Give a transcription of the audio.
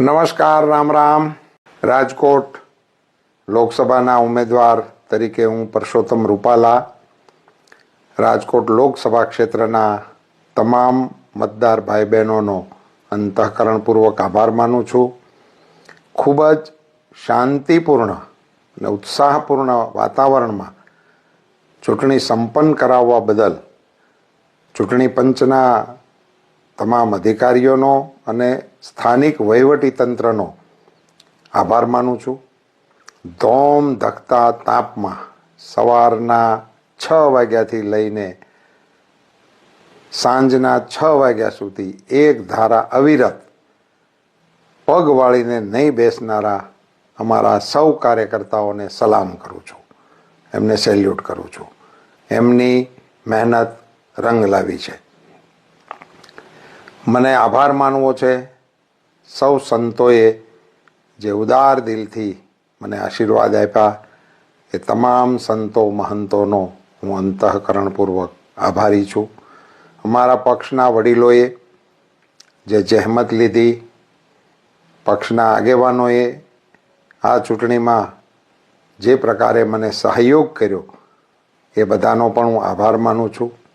નમસ્કાર, રામ રામ. રાજકોટ લોકસભાના ઉમેદવાર તરીકે હું પરસોત્તમ રૂપાલા. રાજકોટ લોકસભા ક્ષેત્રના તમામ મતદાર ભાઈ બહેનોનો અંતઃકરણપૂર્વક આભાર માનું છું. ખૂબ જ શાંતિપૂર્ણ અને ઉત્સાહપૂર્ણ વાતાવરણમાં ચૂંટણી સંપન્ન કરાવવા બદલ ચૂંટણી પંચના તમામ અધિકારીઓનો અને સ્થાનિક વહીવટી તંત્રનો આભાર માનું છું. ધોમ ધકતા તાપમાં સવારના છ વાગ્યાથી લઈને સાંજના છ વાગ્યા સુધી એક ધારા અવિરત પગ વાળીને નહીં બેસનારા અમારા સૌ કાર્યકર્તાઓને સલામ કરું છું. એમને સેલ્યુટ કરું છું. એમની મહેનત રંગ લાવી છે. મને આભાર માનવો છે. સૌ સંતોએ જે ઉદાર દિલથી મને આશીર્વાદ આપ્યા. એ તમામ સંતો મહંતોનો હું અંતઃકરણપૂર્વક આભારી છું. અમારા પક્ષના વડીલોએ જે જહેમત લીધી, પક્ષના આગેવાનોએ આ ચૂંટણીમાં જે પ્રકારે મને સહયોગ કર્યો, એ બધાનો પણ હું આભાર માનું છું.